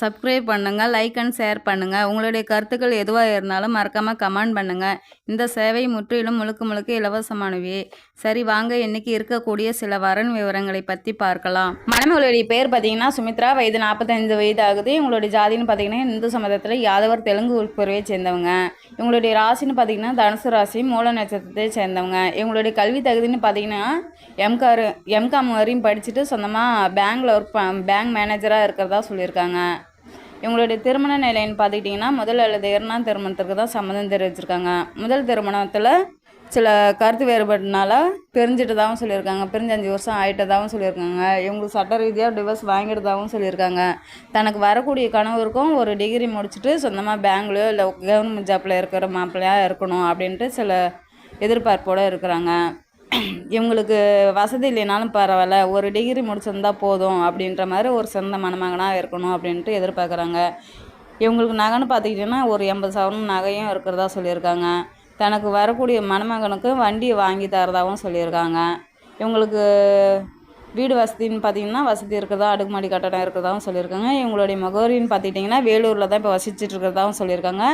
Subscribe பண்ணுங்கள் like and share பண்ணுங்கள் உங்களுடைய கருத்துக்கள் எதுவாக இருந்தாலும் மறக்காமல் கமெண்ட் பண்ணுங்கள் இந்த சேவை முற்றிலும் முழுக்க முழுக்க இலவசமானவே. சரி வாங்க இன்னைக்கு இருக்கக்கூடிய சில வரன் விவரங்களை பற்றி பார்க்கலாம். மணமகளுடைய பேர் பார்த்தீங்கன்னா சுமித்ரா. வயது நாற்பத்தைந்து வயது ஆகுது. இவங்களுடைய ஜாதின்னு பார்த்தீங்கன்னா இந்து சமதத்தில் யாதவர் தெலுங்கு உட்புறவை சேர்ந்தவங்க. இவங்களுடைய ராசின்னு பார்த்தீங்கன்னா தனுசு ராசி மூல நட்சத்திரத்தை சேர்ந்தவங்க. இவங்களுடைய கல்வி தகுதின்னு பார்த்தீங்கன்னா எம்காரு எம்காம் வரையும் படிச்சுட்டு சொந்தமாக பேங்க்கில் ஒர்க் பேங்க் மேனேஜராக இருக்கிறதா சொல்லியிருக்காங்க. இவங்களுடைய திருமண நிலைன்னு பார்த்துக்கிட்டிங்கன்னா முதல் அல்லது இரண்டாம் திருமணத்திற்கு தான் சம்மதம் தெரிவிச்சிருக்காங்க. முதல் திருமணத்தில் சில கருத்து வேறுபாடுனால பிரிஞ்சிட்டதாகவும் சொல்லியிருக்காங்க. பிரிஞ்சு அஞ்சு வருஷம் ஆகிட்டதாகவும் சொல்லியிருக்காங்க. இவங்களுக்கு சட்ட ரீதியாக டிவோர்ஸ் வாங்கிட்டதாகவும் சொல்லியிருக்காங்க. தனக்கு வரக்கூடிய கணவருக்கும் ஒரு டிகிரி முடிச்சுட்டு சொந்தமாக பேங்க்லையோ இல்லை கவர்மெண்ட் ஜாப்பில் இருக்கிற மாப்பிள்ளையாக இருக்கணும் அப்படின்ட்டு சில எதிர்பார்ப்போடு இருக்கிறாங்க. இவங்களுக்கு வசதி இல்லைனாலும் பரவாயில்ல. ஒரு டிகிரி முடிச்சிருந்தா போதும் அப்படின்ற மாதிரி ஒரு சிறந்த மணமகனாக இருக்கணும் அப்படின்ட்டு எதிர்பார்க்குறாங்க. இவங்களுக்கு நகைன்னு பார்த்துக்கிட்டிங்கன்னா ஒரு எண்பது சவரன் நகையும் இருக்கிறதா சொல்லியிருக்காங்க. தனக்கு வரக்கூடிய மணமகனுக்கு வண்டியை வாங்கி தரதாகவும் சொல்லியிருக்காங்க. இவங்களுக்கு வீடு வசதின்னு பார்த்தீங்கன்னா வசதி இருக்கிறதா அடுக்குமாடி கட்டடம் இருக்கிறதாவும் சொல்லியிருக்காங்க. இவங்களுடைய முகவரின்னு பார்த்துக்கிட்டிங்கன்னா வேலூரில் தான் இப்போ வசிச்சுட்டு இருக்கிறதாவும் சொல்லியிருக்காங்க.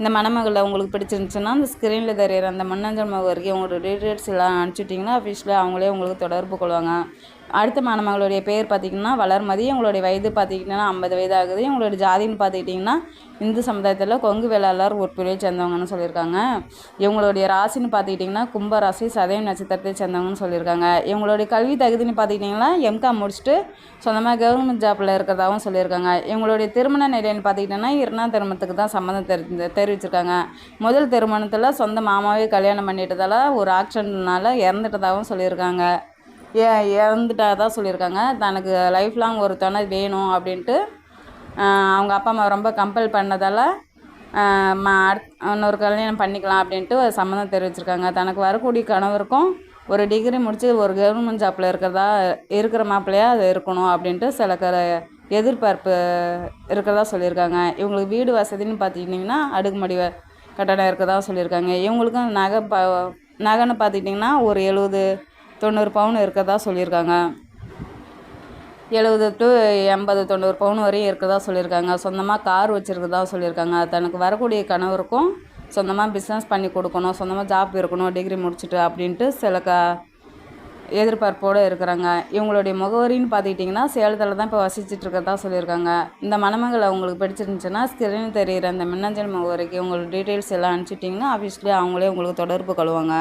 இந்த மணமகளில் உங்களுக்கு பிடிச்சிருந்துச்சுன்னா அந்த ஸ்க்ரீனில் தெரியிற அந்த மண்ணஞ்சல் முகவரிக்கு உங்களோட டீட்டெயில்ஸ் எல்லாம் அனுப்பிச்சுட்டிங்கன்னா அஃபீஷியலாக அவங்களே உங்களுக்கு தொடர்பு கொள்வாங்க. அடுத்த மாணவர்களுடைய பேர் பார்த்திங்கன்னா வளர்மதி உங்களுடைய வயது பார்த்திங்கன்னா ஐம்பது வயது ஆகுது உங்களுடைய ஜாதின்னு பார்த்துக்கிட்டிங்கன்னா இந்து சமுதாயத்தில் கொங்கு வேளாளர் உட்பிரிவை சேர்ந்தவங்கன்னு சொல்லியிருக்காங்க. இவங்களுடைய ராசின்னு பார்த்துக்கிட்டிங்கன்னா கும்ப ராசி சதயம் நட்சத்திரத்தை சேர்ந்தவங்கன்னு சொல்லியிருக்காங்க. இவங்களுடைய கல்வி தகுதின்னு பார்த்துக்கிட்டிங்கன்னா எம்காம் முடிச்சுட்டு சொந்தமாக கவர்மெண்ட் ஜாப்பில் இருக்கிறதாகவும் சொல்லியிருக்காங்க. இவங்களுடைய திருமண நிலைன்னு பார்த்துக்கிட்டிங்கன்னா இரண்டாம் திருமணத்துக்கு தான் சம்மந்தம் தெரி தெரிவிச்சிருக்காங்க. முதல் திருமணத்தில் சொந்த மாமாவே கல்யாணம் பண்ணிட்டதால் ஒரு ஆக்சிடென்ட்னால இறந்துட்டதாகவும் சொல்லியிருக்காங்க. இறந்துட்டா தான் சொல்லியிருக்காங்க. தனக்கு லைஃப் லாங் ஒரு துணை வேணும் அப்படின்ட்டு அவங்க அப்பா அம்மா ரொம்ப கம்பல் பண்ணதால் அடுத் இன்னொரு கல்யாணம் பண்ணிக்கலாம் அப்படின்ட்டு ஒரு சம்மந்தம் தெரிவிச்சிருக்காங்க. தனக்கு வரக்கூடிய கணவருக்கும் ஒரு டிகிரி முடித்து ஒரு கவர்மெண்ட் ஜாப்பில் இருக்கிறதா இருக்கிற மாப்பிள்ளையாக அது இருக்கணும் அப்படின்ட்டு சில க எதிர்பார்ப்பு இருக்கிறதா சொல்லியிருக்காங்க. இவங்களுக்கு வீடு வசதின்னு பார்த்துக்கிட்டிங்கன்னா அடுக்குமாடி கட்டடம் இருக்கிறதா சொல்லியிருக்காங்க. இவங்களுக்கும் நகை ப நகைன்னு பார்த்துக்கிட்டிங்கன்னா ஒரு எழுபது தொண்ணூறு பவுன் இருக்கிறதா சொல்லியிருக்காங்க. எழுபது டு எண்பது தொண்ணூறு பவுன் வரையும் இருக்கிறதா சொல்லியிருக்காங்க. சொந்தமாக கார் வச்சுருக்கதா சொல்லியிருக்காங்க. தனக்கு வரக்கூடிய கணவருக்கும் சொந்தமாக பிஸ்னஸ் பண்ணி கொடுக்கணும் சொந்தமாக ஜாப் இருக்கணும் டிகிரி முடிச்சுட்டு அப்படின்ட்டு சில க எதிர்பார்ப்போடு இருக்கிறாங்க. இவங்களுடைய முகவரின்னு பார்த்துக்கிட்டிங்கன்னா சேலத்தில் தான் இப்போ வசிச்சுட்டு இருக்கிறதா சொல்லியிருக்காங்க. இந்த மணமங்களை அவங்களுக்கு பிடிச்சிருந்துச்சுன்னா ஸ்கிரீன் தெரிகிற அந்த மின்னஞ்சல் முகவரிக்கு உங்களுக்கு டீட்டெயில்ஸ் எல்லாம் அனுப்பிச்சிட்டிங்கன்னா ஆஃபீஸ்லேயே அவங்களே உங்களுக்கு தொடர்பு கொள்வாங்க.